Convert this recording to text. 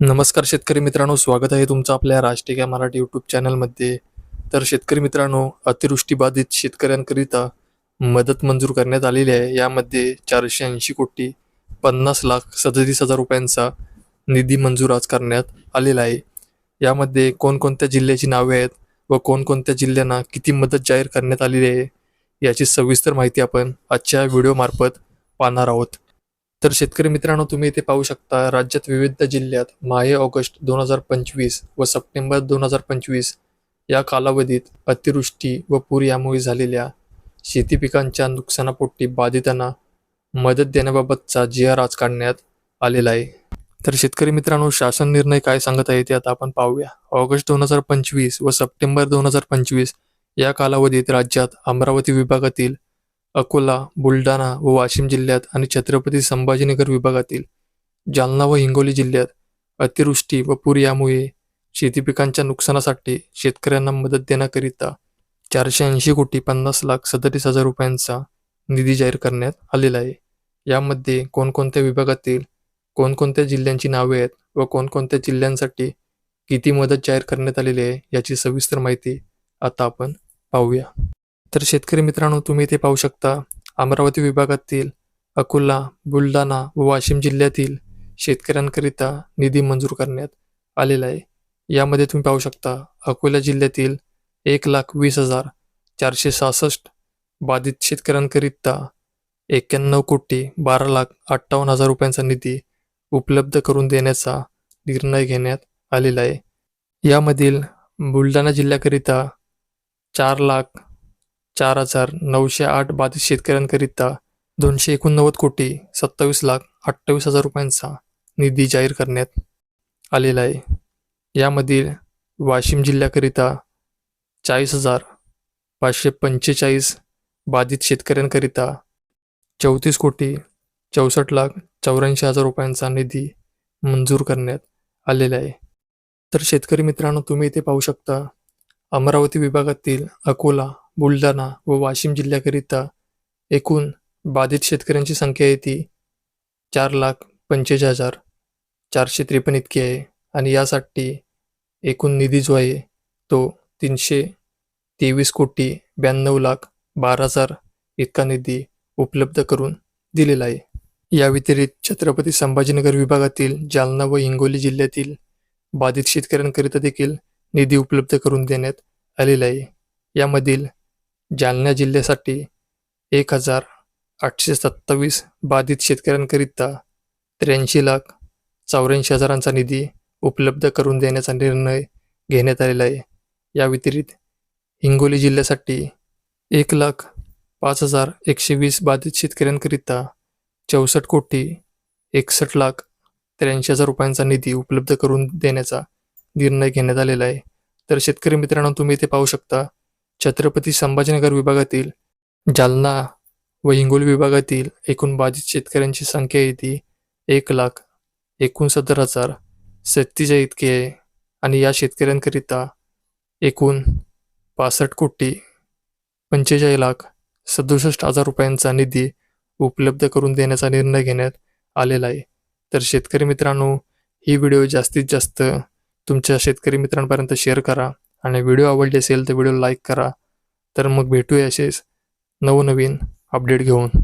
नमस्कार शेतकरी मित्रांनो स्वागत आहे तुमचं आपल्या राष्ट्रीय मराठी यूट्यूब चॅनलमध्ये. तर शेतकरी मित्रांनो अतिवृष्टीबाधित शेतकऱ्यांकरिता मदत मंजूर करण्यात आलेली आहे. यामध्ये चारशे ऐंशी कोटी पन्नास लाख सदतीस हजार रुपयांचा निधी मंजूर आज करण्यात आलेला आहे. यामध्ये कोणकोणत्या जिल्ह्याची नावे आहेत व कोणकोणत्या जिल्ह्यांना किती मदत जाहीर करण्यात आलेली आहे याची सविस्तर माहिती आपण आजच्या व्हिडिओमार्फत पाहणार आहोत. तर शेतकरी मित्रांनो तुम्ही इथे पाहू शकता राज्यात विविध जिल्ह्यात माहे ऑगस्ट दोन हजार पंचवीस व सप्टेंबर दोन हजार पंचवीस या कालावधीत अतिवृष्टी व पूर यामुळे झालेल्या शेती पिकांच्या नुकसानापोटी बाधितांना मदत देण्याबाबतचा जी आर आज काढण्यात आलेला आहे. तर शेतकरी मित्रांनो शासन निर्णय काय सांगत आहे ते आता आपण पाहूया. ऑगस्ट दोन हजार पंचवीस व सप्टेंबर दोन हजार पंचवीस या कालावधीत राज्यात अमरावती विभागातील अकोला बुलढाणा व वाशिम जिल्ह्यात आणि छत्रपती संभाजीनगर विभागातील जालना व हिंगोली जिल्ह्यात अतिवृष्टी व पूर यामुळे शेती पिकांच्या नुकसानासाठी शेतकऱ्यांना मदत देण्याकरिता चारशे ऐंशी कोटी पन्नास लाख सदतीस हजार रुपयांचा निधी जाहीर करण्यात आलेला आहे. यामध्ये कोणकोणत्या विभागातील कोणकोणत्या जिल्ह्यांची नावे आहेत व कोणकोणत्या जिल्ह्यांसाठी किती मदत जाहीर करण्यात आलेली आहे याची सविस्तर माहिती आता आपण पाहूया. तर शेतकरी मित्रांनो तुम्ही इथे पाहू शकता अमरावती विभागातील अकोला बुलढाणा व वाशिम जिल्ह्यातील शेतकऱ्यांकरिता निधी मंजूर करण्यात आलेला आहे. यामध्ये तुम्ही पाहू शकता अकोला जिल्ह्यातील एक लाख वीस हजार चारशे सहासष्ट बाधित शेतकऱ्यांकरिता एक्क्याण्णव कोटी बारा लाख अठ्ठावन्न हजार रुपयांचा निधी उपलब्ध करून देण्याचा निर्णय घेण्यात आलेला आहे. यामधील बुलढाणा जिल्ह्याकरिता चार लाख चार हजार नऊशे आठ बाधित शेतकऱ्यांकरिता दोनशे एकोणनव्वद कोटी सत्तावीस लाख अठ्ठावीस हजार रुपयांचा निधी जाहीर करण्यात आलेला आहे. यामधील वाशिम जिल्ह्याकरिता चाळीस हजार पाचशे पंचेचाळीस बाधित शेतकऱ्यांकरिता चौतीस कोटी चौसष्ट लाख चौऱ्याऐंशी हजार रुपयांचा निधी मंजूर करण्यात आलेला आहे. तर शेतकरी मित्रांनो तुम्ही इथे पाहू शकता अमरावती विभागातील अकोला बुलढाणा व वाशिम जिल्ह्याकरिता एकूण बाधित शेतकऱ्यांची संख्या आहे ती चार लाख पंचेचाळीस हजार चारशे त्रेपन्न इतकी आहे. आणि यासाठी एकूण निधी जो आहे तो तीनशे तेवीस कोटी ब्याण्णव लाख बारा हजार इतका निधी उपलब्ध करून दिलेला आहे. या व्यतिरिक्त छत्रपती संभाजीनगर विभागातील जालना व हिंगोली जिल्ह्यातील बाधित शेतकऱ्यांकरिता देखील निधी उपलब्ध करून देण्यात आलेला आहे. यामधील जालना जिल्ह्यासाठी एक हजार आठशे सत्तावीस बाधित शेतकऱ्यांकरिता त्र्याऐंशी लाख चौऱ्याऐंशी हजारांचा निधी उपलब्ध करून देण्याचा निर्णय घेण्यात आलेला आहे. या व्यतिरिक्त हिंगोली जिल्ह्यासाठी एक लाख पाच हजार एकशे वीस बाधित शेतकऱ्यांकरिता चौसष्ट कोटी एकसष्ट लाख त्र्याऐंशी हजार रुपयांचा निधी उपलब्ध करून देण्याचा निर्णय घेण्यात आलेला आहे. तर शेतकरी मित्रांनो तुम्ही इथे पाहू शकता छत्रपती संभाजीनगर विभागातील जालना व हिंगोली विभागातील एकूण बाधित शेतकऱ्यांची संख्या आहे ती एक लाख एकोणसत्तर हजार सत्तेचाळीस इतकी आहे आणि या शेतकऱ्यांकरिता एकूण पासष्ट कोटी पंचेचाळीस लाख सदुसष्ट हजार रुपयांचा निधी उपलब्ध करून देण्याचा निर्णय घेण्यात आलेला आहे. तर शेतकरी मित्रांनो ही व्हिडिओ जास्तीत जास्त तुमच्या शेतकरी मित्रांपर्यंत शेअर करा. आणि व्हिडिओ आवडली असेल तर व्हिडिओ लाईक करा. तर मग भेटूया असेच नवनवीन अपडेट घेऊन.